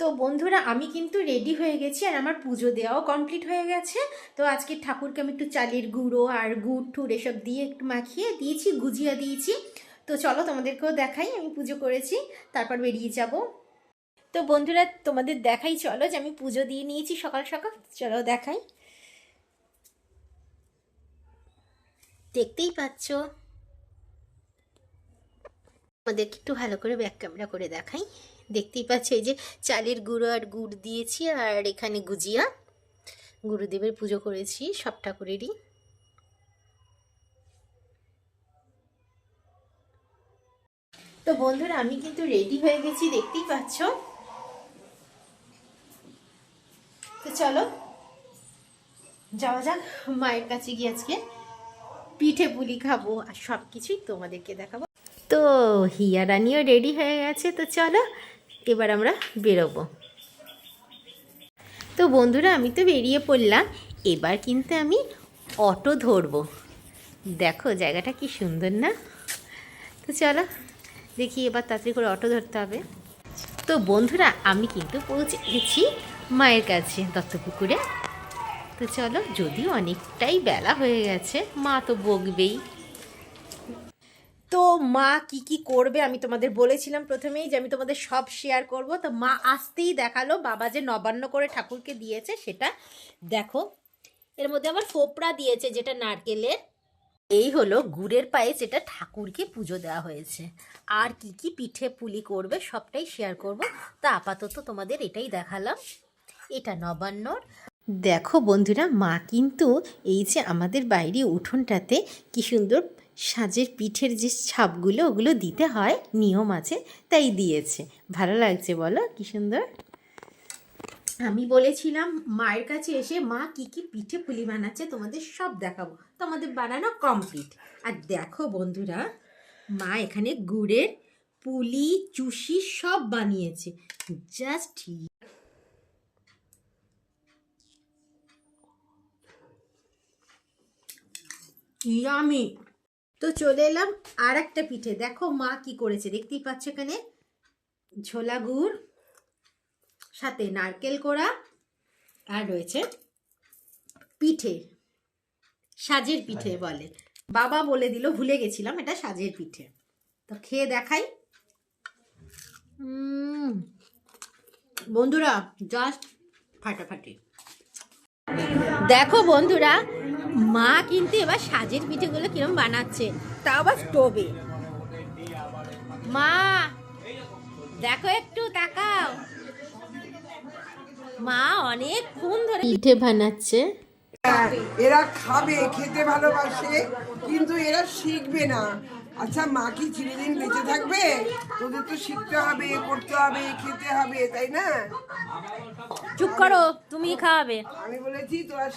তো বন্ধুরা, আমি কিন্তু রেডি হয়ে গেছি আর আমার পুজো দেওয়াও কমপ্লিট হয়ে গেছে। তো আজকে ঠাকুরকে আমি একটু চালের গুঁড়ো আর গুড় টুর এসব দিয়ে একটু মাখিয়ে দিয়েছি, গুজিয়া দিয়েছি। তো চলো তোমাদেরকেও দেখাই, আমি পুজো করেছি, তারপর বেরিয়ে যাব। তো বন্ধুরা, তোমাদের দেখাই, চলো যে আমি পুজো দিয়ে নিয়েছি সকাল সকাল, চলো দেখাই। দেখতেই পাচ্ছ। আমাদেরকে একটু ভালো করে ব্যাক ক্যামেরা করে দেখাই। দেখতেই পাচ্ছ এই যে চালের গুঁড়ো আর গুড় দিয়েছি আর এখানে গুজিয়া। গুরুদেবের পুজো করেছি, সব ঠাকুরেরই। তো বন্ধুরা, আমি কিন্তু রেডি হয়ে গেছি, দেখতেই পাচ্ছ? তো চলো, যাওয়া যাক মায়ের কাছে গিয়ে আজকে পিঠে পুলি খাব আর সব কিছুই তোমাদেরকে দেখাবো। তো হিয়া রানিও রেডি হয়ে গেছে, তো চলো এবার আমরা বেরোবো। তো বন্ধুরা, আমি তো বেরিয়ে পড়লাম। এবার কিন্তু আমি অটো ধরবো। দেখো, জায়গাটা কি সুন্দর না? তো চলো, দেখি এবার তাড়াতাড়ি করে অটো ধরতে হবে। তো বন্ধুরা, আমি কিন্তু পৌঁছে গেছি মায়ের কাছে, দত্তপুকুরে। তো চলো, যদিও অনেকটাই বেলা হয়ে গেছে, মা তো বকবেই। তো মা কি কি করবে আমি তোমাদের বলেছিলাম প্রথমেই যে আমি তোমাদের সব শেয়ার করব। তো মা আসতেই দেখাল বাবা যে নবান্ন করে ঠাকুরকে দিয়েছে সেটা দেখো। এর মধ্যে আবার ফোপড়া দিয়েছে যেটা নারকেলের। এই হলো গুড়ের পায়ে যেটা ঠাকুরকে পুজো দেওয়া হয়েছে। আর কি কি পিঠে পুলি করবে সবটাই শেয়ার করব। তা আপাতত তোমাদের এটাই দেখালাম। এটা নবান্নর। দেখো বন্ধুরা, মা কিন্তু এই যে আমাদের বাইরে উঠোনটাতে কি সুন্দর সাজের পিঠের যে ছাপগুলো, ওগুলো দিতে হয়, নিয়ম আছে, তাই দিয়েছে। ভালো লাগছে, বলো, কি সুন্দর? আমি বলেছিলাম, মায়ের কাছে এসে মা কি কি পিঠে পুলি বানাচ্ছে, তোমাদের সব দেখাবো। তোমাদের বানানো কমপ্লিট আর দেখো বন্ধুরা, মা এখানে গুড়ের পুলি, চুষি সব বানিয়েছে। জাস্ট ইয়ামি তো চলে এলাম আর একটা পিঠে। দেখো মা কি করেছে দেখতেই পাচ্ছ এখানে? ছোলা গুড় সাথে নারকেল কোড়া আর রয়েছে পিঠে সাজের পিঠে বলে। বাবা বলে দিল ভুলে গেছিলাম এটা সাজের পিঠে। তো খেয়ে দেখাই। বন্ধুরা জাস্ট ফাটাফাটি। দেখো বন্ধুরা মা কিন্তু এবার সাজের পিঠেগুলো কিরম বানাচ্ছে তা আবার স্টোভে। মা দেখো একটু তাকাও। মা অনেকক্ষণ ধরে পিঠে বানাচ্ছে। এরা খাবে খেতে ভালোবাসে কিন্তু এরা শিখবে না। আচ্ছা মা কি চিরদিন বেঁচে থাকবে? তোদের তো শিখতে হবে করতে হবে খেতে হবে তাই না? চুপ করো তুমি খাওয়াবে। আমি বলেছি তোরা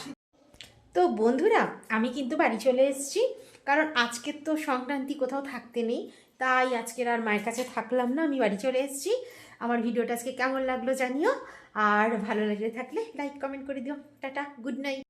তো বন্ধুরা, আমি কিন্তু বাড়ি চলে এসেছি। কারণ আজকের তো সংক্রান্তি, কোথাও থাকতে নেই। তাই আজকের আর মায়ের কাছে থাকলাম না, আমি বাড়ি চলে এসেছি। আমার ভিডিওটা আজকে কেমন লাগল জানিও। আর ভালো লাগলে থাকলে লাইক কমেন্ট করে দিও। Tata good night